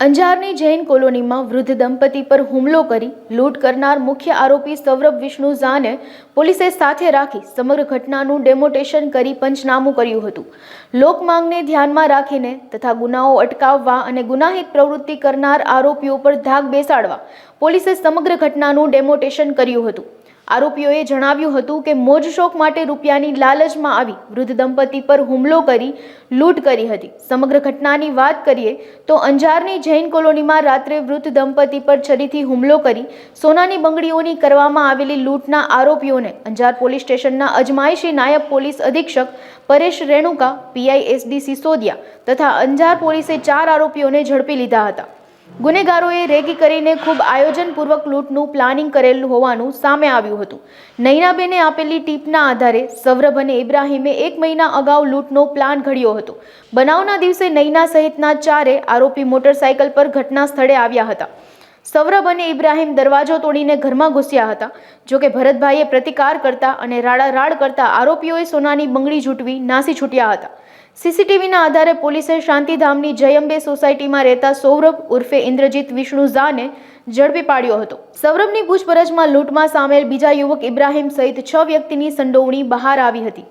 અંજારની જૈન કોલોનીમાં વૃદ્ધ દંપતી પર હુમલો કરી લૂંટ કરનાર મુખ્ય આરોપી સૌરભ વિષ્ણુ ઝાને પોલીસે સાથે રાખી સમગ્ર ઘટનાનું ડેમોટેશન કરી પંચનામું કર્યું હતું. લોકમાંગને ધ્યાનમાં રાખીને તથા ગુનાઓ અટકાવવા અને ગુનાહિત પ્રવૃત્તિ કરનાર આરોપીઓ પર ધાક બેસાડવા પોલીસે સમગ્ર ઘટનાનું ડેમોટેશન કર્યું હતું. આરોપીઓએ જણાવ્યું હતું કે મોજશોખ માટે રૂપિયાની લાલચમાં આવી વૃદ્ધ દંપતી પર હુમલો કરી, લૂંટ કરી હતી. સમગ્ર ઘટનાની વાત કરીએ તો અંજારની જૈન કોલોનીમાં રાત્રે વૃદ્ધ દંપતી પર છરીથી હુમલો કરી સોનાની બંગડીઓની કરવામાં આવેલી લૂંટના આરોપીઓને અંજાર પોલીસ સ્ટેશનના અજમાયશી નાયબ પોલીસ અધિક્ષક પરેશ રેણુકા પીઆઈ એસડી સિસોદિયા તથા અંજાર પોલીસે ચાર આરોપીઓને ઝડપી લીધા હતા. ગુનેગારોએ રેકી કરીને ખૂબ આયોજનપૂર્વક લૂંટનું પ્લાનિંગ કરેલું હોવાનું સામે આવ્યું હતું. નૈનાબેને આપેલી ટીપના આધારે સૌરભ અને ઇબ્રાહિમે એક મહિના અગાઉ લૂંટનો પ્લાન ઘડ્યો હતો. બનાવના દિવસે નૈના સહિતના ચારે આરોપી મોટરસાયકલ પર ઘટના સ્થળે આવ્યા હતા. સૌરભ અને ઇબ્રાહિમ દરવાજો તોડીને ઘરમાં ઘૂસ્યા હતા. જોકે ભરતભાઈએ પ્રતિકાર કરતા અને રાડારાડ કરતા આરોપીઓએ સોનાની બંગડી ઝૂંટવી નાસી છૂટ્યા હતા. સીસીટીવીના આધારે પોલીસે શાંતિધામની જયંબે સોસાયટીમાં રહેતા સૌરભ ઉર્ફે ઇન્દ્રજીત વિષ્ણુ ઝાને ઝડપી પાડ્યો હતો. સૌરભની પૂછપરછમાં લૂંટમાં સામેલ બીજા યુવક ઇબ્રાહિમ સહિત છ વ્યક્તિની સંડોવણી બહાર આવી હતી.